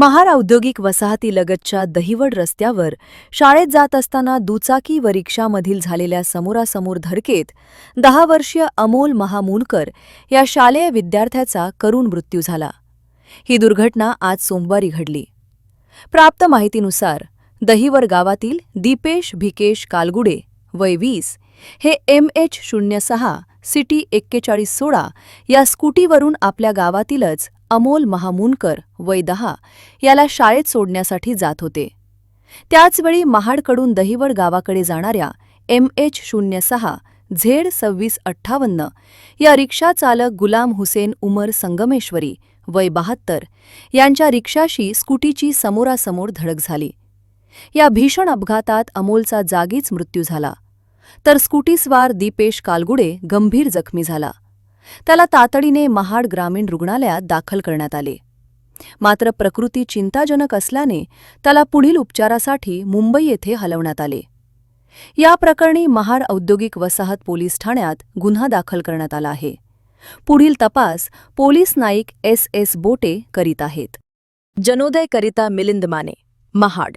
महाड औद्योगिक वसाहतीलगतच्या दहिवड रस्त्यावर शाळेत जात असताना दुचाकी व रिक्षामधील झालेल्या समोरासमोर धडकेत दहा वर्षीय अमोल महामूलकर या शालेय विद्यार्थ्याचा करुण मृत्यू झाला. ही दुर्घटना आज सोमवारी घडली. प्राप्त माहितीनुसार दहिवर गावातील दीपेश भिकेश कालगुडे वय वीस हे एम एच शून्य सहा सिटी एक्केचाळीस सोळा या स्कूटीवरून आपल्या गावातीलच अमोल महामुनकर वय दहा याला शाळेत सोडण्यासाठी जात होते. त्याचवेळी महाडकडून दहिवड गावाकडे जाणाऱ्या एम एच शून्य सहा झेड सव्वीस अठ्ठावन्न या रिक्षाचालक गुलाम हुसेन उमर संगमेश्वरी वय बहात्तर यांच्या रिक्षाशी स्कूटीची समोरासमोर धडक झाली. या भीषण अपघातात अमोलचा जागीच मृत्यू झाला. तर स्कूटीस्वार दीपेश कालगुडे गंभीर जखमी झाला. त्याला तातडीने महाड ग्रामीण रुग्णालयात दाखल करण्यात आले. मात्र प्रकृती चिंताजनक असल्याने त्याला पुढील उपचारासाठी मुंबई येथे हलवण्यात आले. या प्रकरणी महाड औद्योगिक वसाहत पोलीस ठाण्यात गुन्हा दाखल करण्यात आला आहे. पुढील तपास पोलीस नाईक एस एस बोटे करीत आहेत. जनोदयकरिता मिलिंद माने महाड.